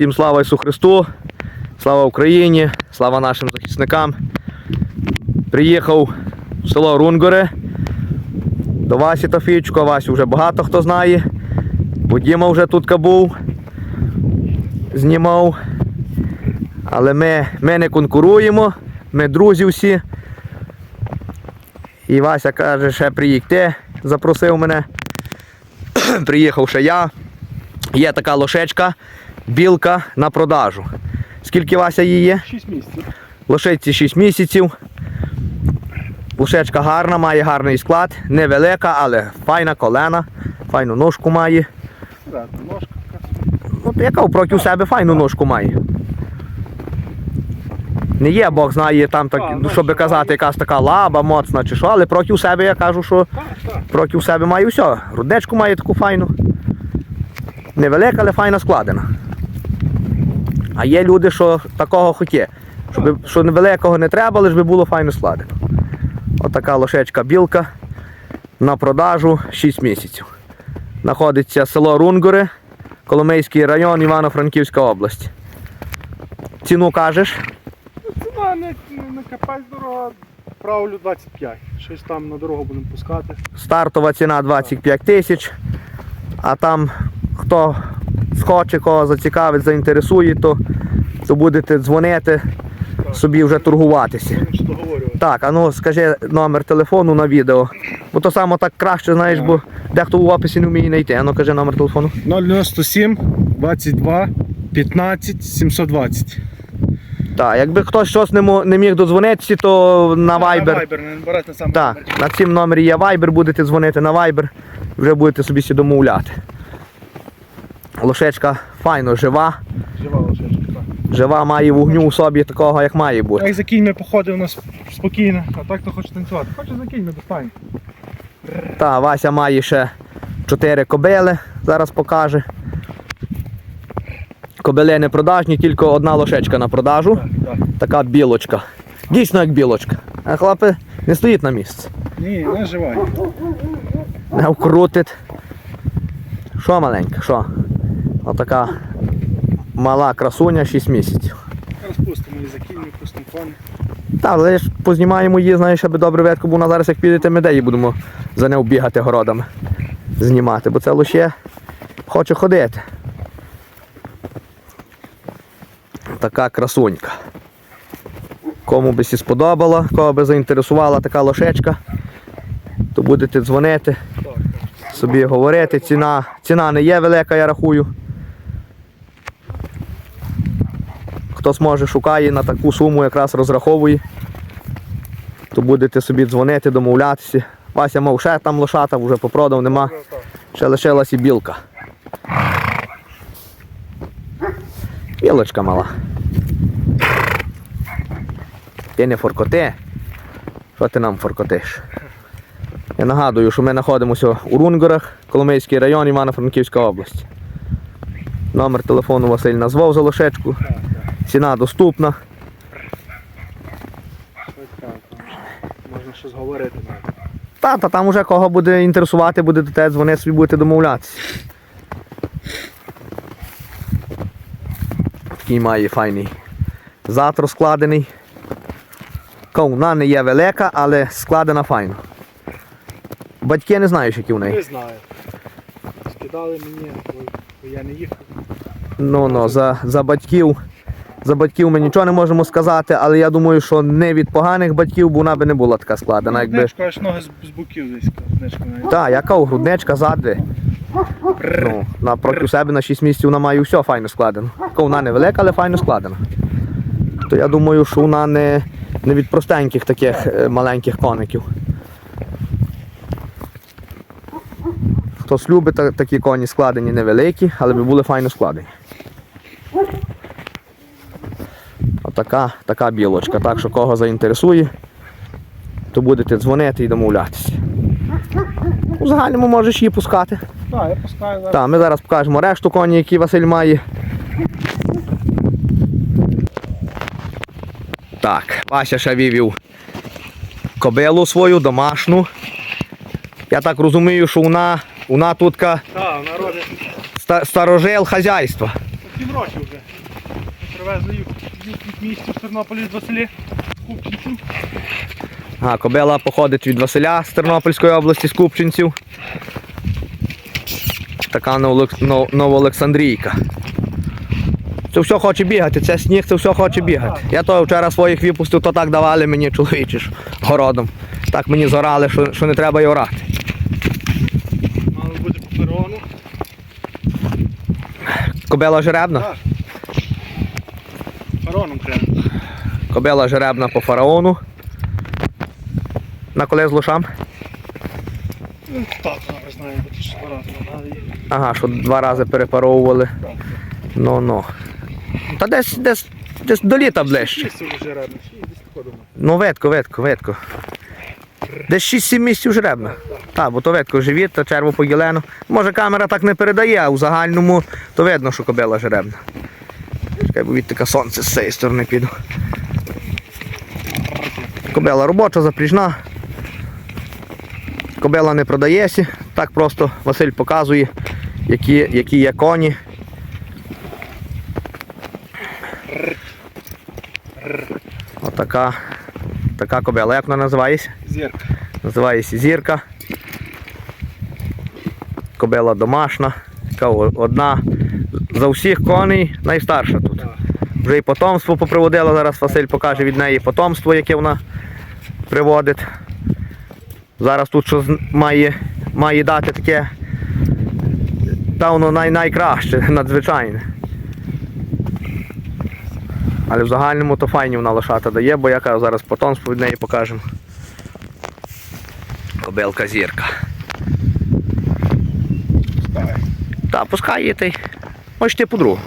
Всім слава Ісу Христу, слава Україні, слава нашим захисникам. Приїхав в село Рунгоре до Васі Тофійчука. Васю вже багато хто знає. Бо Діма вже тут був, знімав. Але ми, ми не конкуруємо, ми друзі всі. І Вася каже, ще приїдьте, запросив мене. Приїхав ще я. Є така лошечка, білка на продажу. Скільки Вася її є? 6 місяців. Лошиці 6 місяців. Лошечка гарна, має гарний склад, невелика, але файна колена, файну ножку має. Ножка. Ну, яка проти себе файну ножку має. Не є, Бог знає, там так, А, ну, щоб казати, якась така лаба моцна чи що, але проти себе я кажу, що проти себе має все. Грудечку має таку файну. Невелика, але файна складена. А є люди, що такого хотє. Щоб, що невеликого не треба, лише би було файно складено. Отака лошечка білка на продажу 6 місяців. Знаходиться село Рунгори, Коломийський район, Івано-Франківська область. Ціну кажеш? Ціна не, не капець дорога. Правлю 25. Щось там на дорогу будемо пускати. Стартова ціна 25 тисяч. А там хто схоче, кого зацікавить, заінтересує, то, то будете дзвонити, собі вже торгуватися. Так, а ну скажи номер телефону на відео. Бо то саме так краще, знаєш, бо дехто в описі не вміє знайти. А ну кажи номер телефону. 097 22 15 720. Так, якби хтось щось не, мо- не міг додзвонитися, то на Viber. На Viber, не берете сам. Так, на цім номері є Viber, будете дзвонити на Viber, вже будете собі домовляти. Лошечка файно жива, Жива лошечка. так. жива має вогню у собі такого, як має бути. Як за кіньми походив у нас спокійно, а так то хоче танцювати. Хоче за кіньми достань. Та, Вася має ще 4 кобили, зараз покаже. Кобили не продажні, тільки одна лошечка на продажу. Так, так. Така білочка. Дійсно як білочка. А хлопець не стоїть на місці. Ні, не жива. Не вкрутить. Що маленька, що? Отака мала красуня 6 місяців. Зараз пустимо її за кіньми, пустимо фон. Так, але ж познімаємо її, знаєш, аби добре ветку, бо вона зараз як підете, ми де її будемо за нею бігати городами, знімати, бо це лише хоче ходити. Така красунька. Кому би сі сподобала, кого би заінтересувала така лошечка, то будете дзвонити, собі говорити. Ціна, ціна не є велика, я рахую. Хто зможе шукає на таку суму, якраз розраховує, то будете собі дзвонити, домовлятися. Вася мав ще там лошата, вже попродав, нема. Ще лишилась і білка. Білочка мала. Ти не форкоти. Що ти нам форкотиш? Я нагадую, що ми знаходимося у Рунгорах, Коломийський район, Івано-Франківська область. Номер телефону Василь назвав за лошечку. Ціна доступна. Можна щось говорити. Та, та там уже кого буде інтересувати, буде до тебе дзвонити, собі будете домовлятися. Такий має файний зад розкладений. Вона не є велика, але складена файно. Батьки не знають, які в неї. Не знаю. Скидали мені, бо я не їхав. Ну, ну, за, за батьків. За батьків ми нічого не можемо сказати, але я думаю, що не від поганих батьків, бо вона би не була така складена. Якби... Грудничка, аж ноги з, з боків десь. Грудничка навіть. Так, яка у грудничка задви. Ну, напроти себе на 6 місяців вона має все файно складено. Така Вона невелика, але файно складена. То я думаю, що вона не, не від простеньких таких е, маленьких коників. Хтось любить та- такі коні складені невеликі, але би були файно складені. Отака така білочка. Так що кого заінтересує, то будете дзвонити і домовлятися. У загальному можеш її пускати. Так, я пускаю зараз. Так, ми зараз покажемо решту коні, які Василь має. Так, Вася ще вивів кобилу свою домашню. Я так розумію, що вона, вона тут ка Так, народи. ста- старожил хазяйства. 7 років вже. Привезли їх в місті в Тернополі з Василі. Купчинців. А, кобила походить від Василя з Тернопільської області, з Купчинців. Така нов- новоолександрійка. Це все хоче бігати, це сніг, це все хоче бігати. Я то вчора своїх випустив, то так давали мені чоловічі ж городом. Так мені зорали, що, що не треба й орати. Мало бути по перону. Кобила жеребна? Так. Пероном треба. Кобила жеребна по фараону. На коли з лошам? Ну, Так, зараз знаю, бо ті ж два рази. Ага, що два рази перепаровували. Так. Ну ну. Та десь, десь, десь до літа ближче. Ну, ветко, ветко, ветко. Десь 6-7 місяців жеребна. Так, бо то ветко живіт, то черво погілено. Може камера так не передає, а у загальному то видно, що кобила жеребна. Чекай, бо від сонце з цієї сторони піду. Кобила робоча, запріжна. Кобила не продається. Так просто Василь показує, які, які є коні. Отака така кобила. Як вона називається? Зірка. Називається зірка. Кобила домашня. Така одна за всіх коней найстарша тут. Вже і потомство поприводила. Зараз Василь покаже від неї потомство, яке вона приводить. Зараз тут що має, має дати таке, певно, най, найкраще, надзвичайне. Але в загальному то файні вона лошата дає, бо я зараз потомство від неї покажемо. Кобилка зірка. Пускай. Та пускай її та й. Може ти подругу.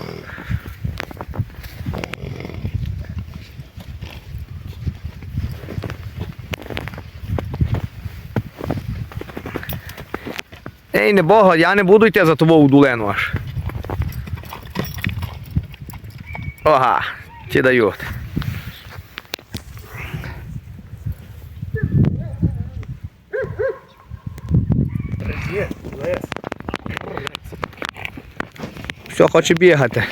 Ей, не бога, я не буду йти за тобою у долину аж. Ага, Є, лес. Все, хоче бігати.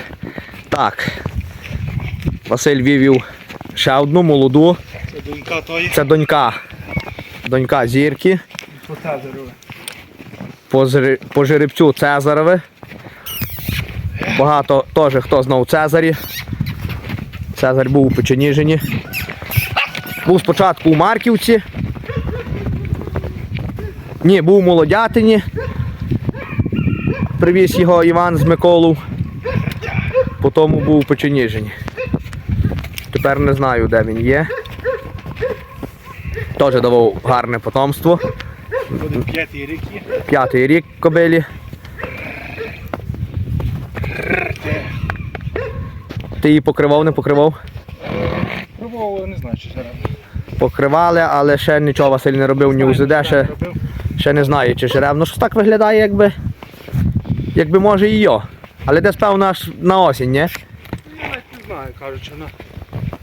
Так. Василь вивів ще одну молоду. Це донька тої. Це донька. Донька зірки. По, зри- по жеребцю Цезарове. Багато теж хто знав Цезарі. Цезарь був у Печеніжині. Був спочатку у Марківці. Ні, був у Молодятині. Привіз його Іван з Миколу. Потім був у Печеніжині. Тепер не знаю, де він є. Теж давав гарне потомство. П'ятий рік. П'ятий рік кобилі. Ти її покривав, не покривав? Пробував, не знаю, чи зараз. Покривали, але ще нічого Василь не робив, ні УЗД, ще, Робив. ще не знаю, чи жеребно. Щось так виглядає, якби, якби може і йо. Але десь певно аж на осінь, ні? Я навіть не знаю, кажуть, вона.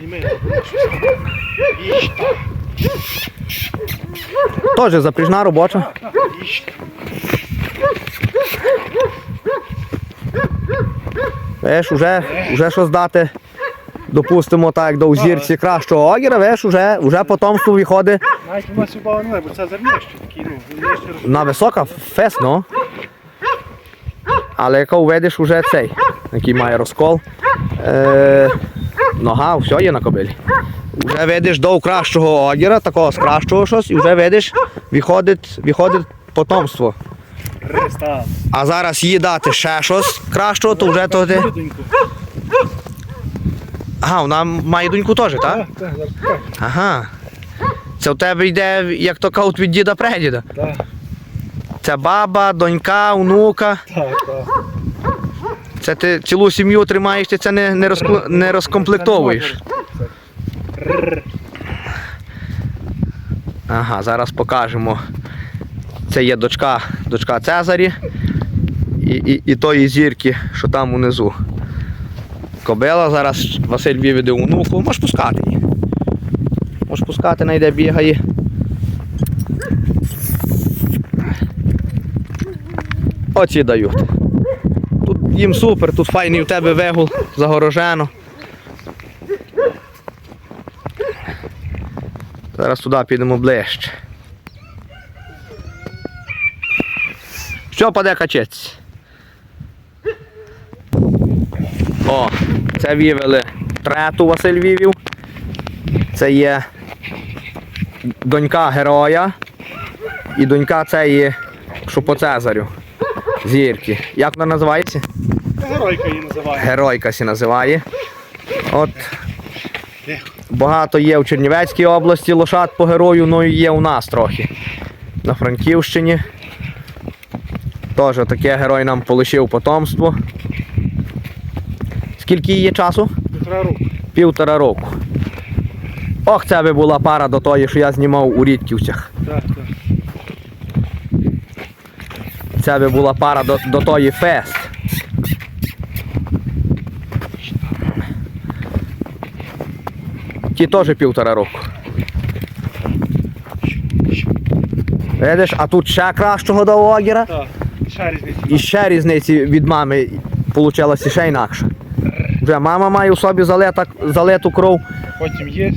І ми робимо щось. Їжта. Теж запріжна робоча. Їжта. Веш, уже, уже щось дати. Допустимо так, до узірці кращого огіра, веш, уже, уже потомство виходить Навіть у нас не бо це зернище такий, ну, на висока фес, ну. Але яка уведеш уже цей, який має розкол. Е, нога, все є на кобилі. Вже видиш до кращого огіра, такого з кращого щось, і вже видиш, виходить, виходить потомство. А зараз їй дати ще щось кращого, то вже то ти. Ага, вона має доньку теж, так? Так, так. Ага. Це в тебе йде, як то кажуть, від діда прадіда. Так, Це баба, донька, онука. так, так. Це ти цілу сім'ю тримаєш, ти це не, не, розкл... не розкомплектовуєш. Ага, зараз покажемо. Це є дочка, дочка Цезарі і, і, і тої зірки, що там унизу. Кобила, зараз Василь виведе онуку. Можеш пускати її. Можеш пускати, найде бігає. Оці дають. Тут їм супер, тут файний у тебе вигул, загорожено. Зараз туди підемо ближче. Що паде качець? О, це вівели трету Василь вівів. Це є донька героя і донька цієї, що по Цезарю. Зірки. Як вона називається? Геройка її називає. Геройка сі називає. От багато є в Чернівецькій області лошад по герою, ну і є у нас трохи. На Франківщині. Теж таке герой нам полишив потомство. Скільки є часу? Півтора року. Півтора року. Ох, це би була пара до тої, що я знімав у Рідківцях. Так, так. Це би була пара до, до тої фест. Ті теж півтора року. Видиш, а тут ще кращого до огіра. Так. Ще різниця. І ще різниці від мами получилася ще інакше. Вже мама має у собі залета, залету кров, Потім є.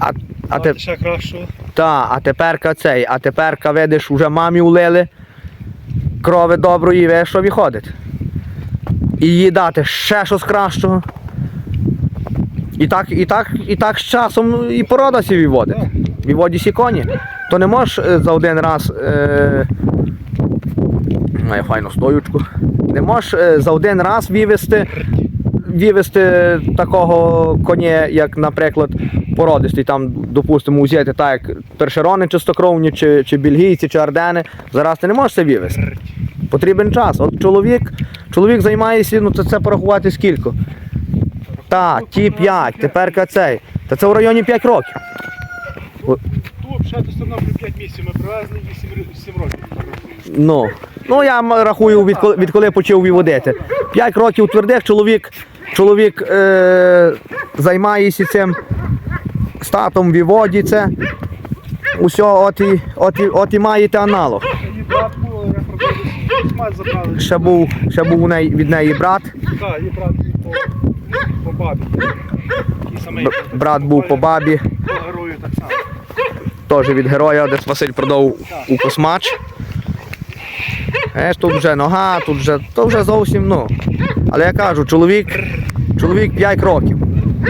а, а, те, ще кращого. та, а теперка цей, а теперка, видиш, вже мамі улили крови доброї, ви що виходить. І їй дати ще щось кращого. І так, і так, і так з часом і порода сі виводить. Виводять і коні. То не можеш е, за один раз. Е... Має файну стоючку. Не можеш е, за один раз вивести, вивести такого коня, як, наприклад, породистий, там, допустимо, взяти так, як першерони чистокровні, чи, чи бельгійці, чи ардени. Зараз ти не можеш це вивести. Потрібен час. От чоловік, чоловік займається, ну це, це порахувати скільки. Так, ті 5, тепер цей. Та це в районі 5 років. Тут ще до 5 місяців ми привезли 8, 7 років. Ну, ну я рахую, відколи, відколи почав виводити. 5 років твердих чоловік, чоловік е, займається цим статом виводиться. Усе, от і, от, і, от і маєте аналог. Ще був, ще був у неї, від неї брат. Так, брат був по, бабі. Брат був по бабі, По герою так само. теж від героя, десь Василь продав у космач. Еш, тут вже нога, тут вже, то вже зовсім ну. Але я кажу, чоловік, чоловік 5 років.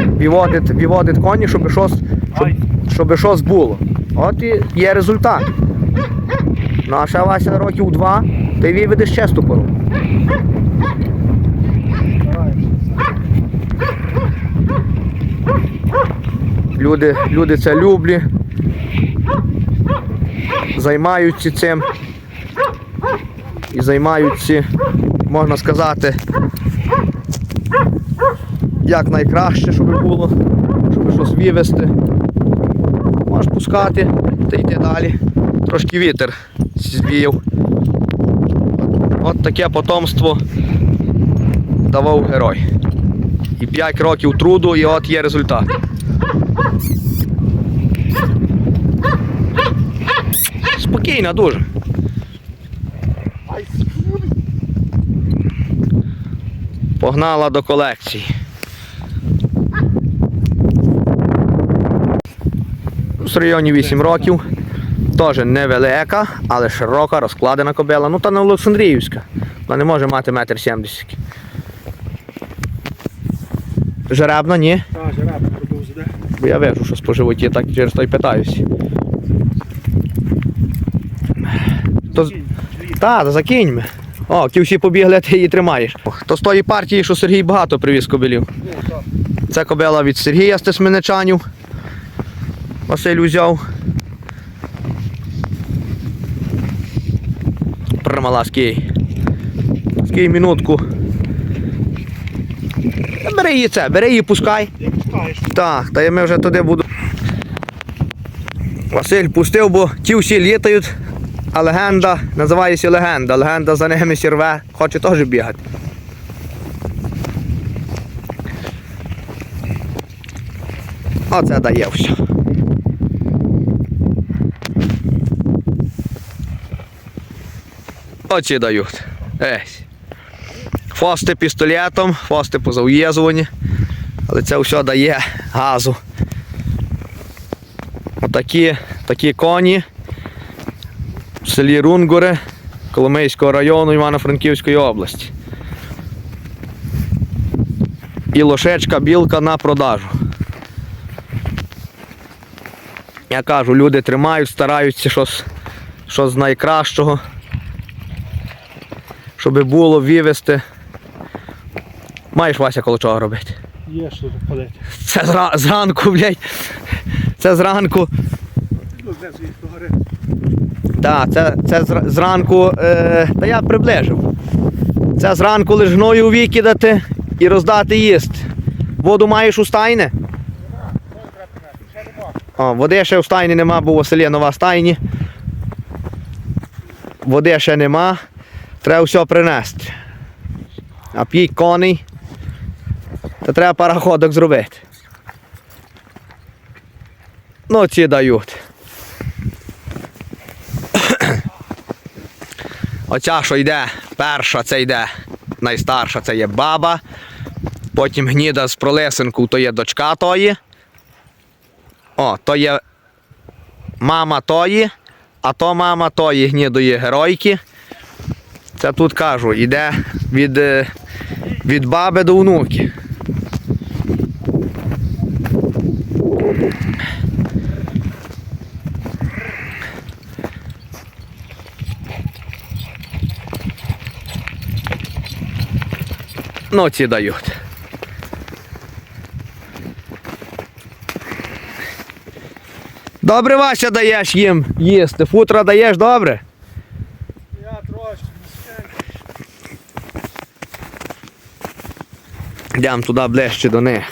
Виводить, виводить коні, щоб щось, щоб, щоб щось було. От і є результат. Ну а ще Вася років два, ти виведеш ще ступору. Люди, люди це люблять, займаються цим і займаються, можна сказати, як найкраще, щоб було, щоб щось вивезти. Можеш пускати та йти далі. Трошки вітер звів. От таке потомство давав герой. І 5 років труду, і от є результат. Спокійно дуже. Погнала до колекції. В районі 8 років. Теж невелика, але широка, розкладена кобила. Ну та не Олександріївська. Вона не може мати метр сімдесят. Жеребна, ні. Так, жереб пробив зде. Бо я вижу, що по животі, так через то й питаюсь. То, з- та, закинь. О, ті всі побігли, а ти її тримаєш. То з тої партії, що Сергій багато привіз кобилів. Ну. Це кобила від Сергія Стесменичанів. Василь взяв. Примала скій. Скій минутку. Бери її це, бери її, пускай. Так, та я ми вже туди буду. Василь пустив, бо ті всі літають, а легенда називається легенда. Легенда за ними сірве, хоче теж бігати. Оце дає все. Очі дають. Фости пістолетом, фости позав'єзувані. Але це все дає газу. Отакі такі коні в селі Рунгури Коломийського району Івано-Франківської області. І лошечка білка на продажу. Я кажу, люди тримають, стараються щось, щось з найкращого. Щоб було вивезти. Маєш Вася коло чого робити? Є що запалити. Це зра- зранку, блядь. Це зранку. Ну, де звідти гори. Так, це, це зранку. Е, та я приближив. Це зранку лиш гною викидати і роздати їсти. Воду маєш у стайні? О, води ще у стайні нема, бо у Василі нова стайні. Води ще нема. Треба все принести. А п'ять коней. То треба пароходок зробити. Ну, ці дають. Оця, що йде, перша це йде найстарша, це є баба. Потім гніда з пролисинку, то є дочка тої. О, то є мама тої, а то мама тої гнідої геройки. Це тут кажу, йде від, е, від баби до внуки. Ці дають. Добре, Вася, даєш їм їсти. Футра даєш добре? Я трошки Йдемо туди ближче до них.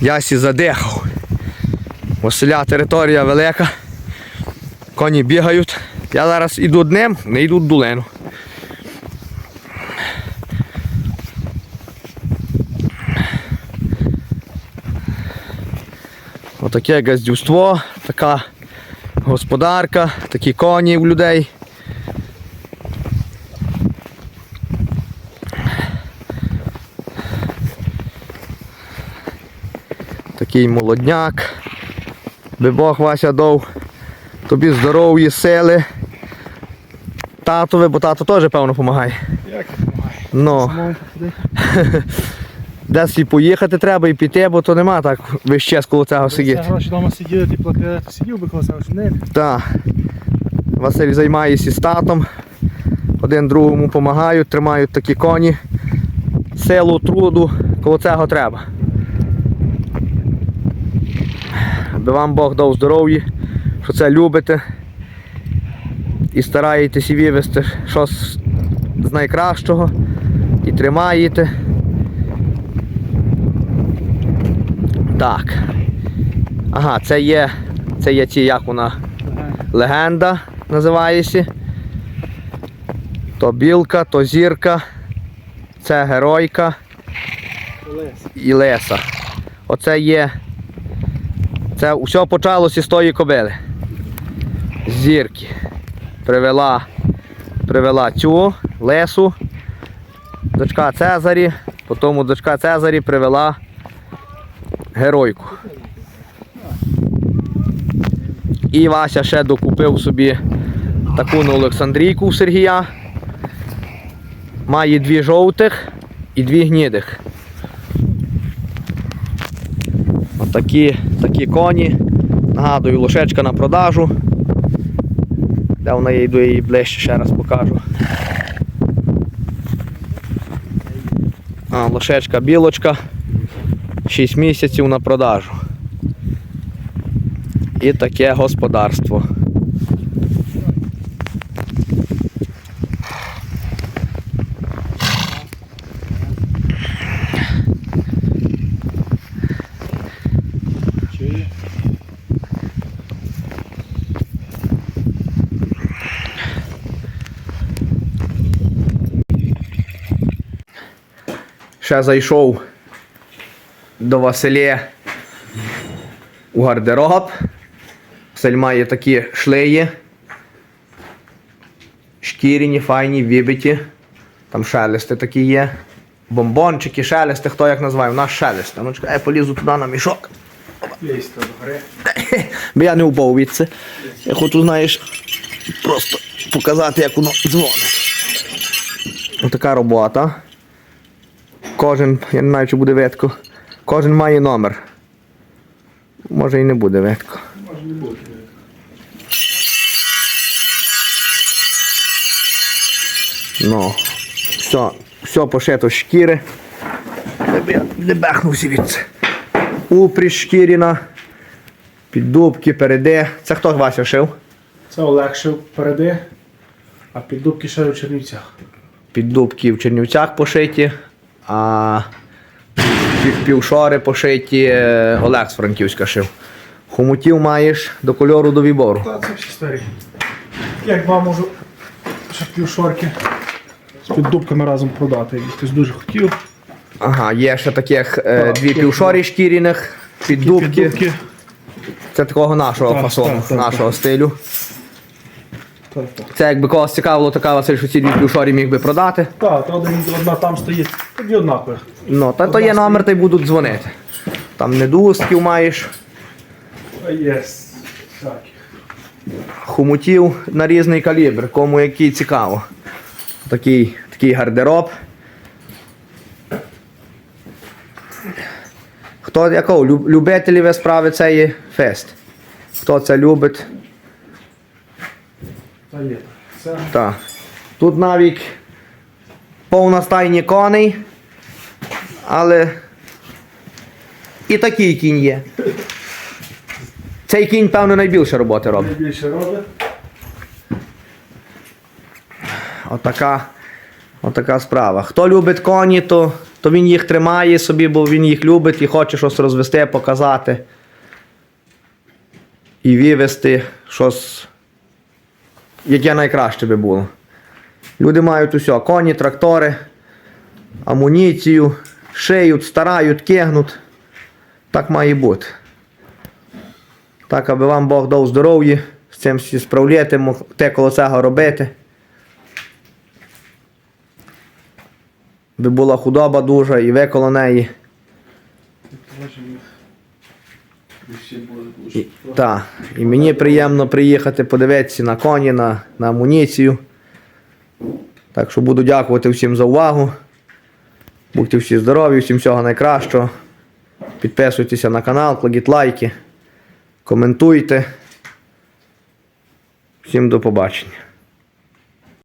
Я сі задихав. Василя територія велика. Коні бігають. Я зараз іду днем, не йду долину. Отаке газдюство, така господарка, такі коні у людей. Такий молодняк. Би Бог Вася дав тобі здоров'ї, сили. Татові, бо тато теж, певно, допомагає. Як я? Ну, десь і поїхати треба і піти, бо то нема так весь час коло цього сидіти. гроші вдома сиділи, ти платили, ти сидів би коло що не. Так. Василь займається з татом. Один другому допомагають, тримають такі коні. Силу, труду, коло цього треба. Аби вам Бог дав здоров'я, що це любите. І стараєтесь вивезти щось з найкращого. І тримаєте. Так. Ага, це є. Це є ті, як вона легенда називається. То білка, то зірка, це геройка і леса. Оце є. Це все почалося з тої кобили. З зірки. Привела, привела цю лесу, дочка Цезарі, потім дочка Цезарі привела геройку. І Вася ще докупив собі таку на Олександрійку у Сергія. Має дві жовтих і дві гнідих. Отакі такі коні. Нагадую, лошечка на продажу. Де вона я йду її ближче ще раз покажу. А, лошечка білочка. 6 місяців на продажу. І таке господарство. Ще зайшов до Василія у гардероб. Василь має такі шлеї. шкіряні, файні, вибиті. Там шелести такі є. Бомбончики, шелести, хто як називає, у нас шелести. Ну чекай, я полізу туди на мішок. Бо я не впав від це. Я хочу, знаєш, просто показати, як воно дзвонить. Отака робота. Кожен, я не знаю, чи буде видко. Кожен має номер. Може і не буде видко. Може не бути. Ну, все, все пошито шкіри. Не бехнувся від це. Упріж шкіряна, піддубки, переди. Це хто Вася шив? Це Олег шив переди, а піддубки ще у Чернівцях. Піддубки в Чернівцях пошиті, а півшори пошиті е, Олег з Франківська шив. Хомутів маєш до кольору до вибору. Та це всі старі. Як вам можу ще півшорки з піддубками разом продати. Хтось дуже хотів. Ага, є ще таких е, Так, дві є. півшорі шкіряних, піддубки. Піддубки. Це такого нашого Так, фасону, так, так, нашого стилю. Так, так. Це якби когось цікавило, така Василь, що ці дві півшорі міг би продати. Так, то одна там стоїть, тоді однакові. Ну, та то є номер, та й будуть дзвонити. Там недоустків маєш, А є всякі. хомутів на різний калібр, кому який цікаво. Такий, такий гардероб. Хто якого? Люб- Любителі справи це є фест. Хто це любить, Та є. Це так. Тут навіть повна стайні коней, але і такий кінь є. Цей кінь, певно, найбільше роботи робить. найбільше робить. Отака, отака справа. Хто любить коні, то, то він їх тримає собі, бо він їх любить і хоче щось розвести, показати. І вивести щось, яке найкраще би було. Люди мають усе: коні, трактори, амуніцію, шиють, старають, кигнуть. Так має бути. Так, аби вам Бог дав здоров'я, з цим всі справляти, те коло цього робити. би була худоба дуже і ви коло неї. І, та, і мені приємно приїхати подивитися на коні, на, на амуніцію. Так що буду дякувати всім за увагу. Будьте всі здорові, всім всього найкращого. Підписуйтеся на канал, кладіть лайки, коментуйте. Всім до побачення.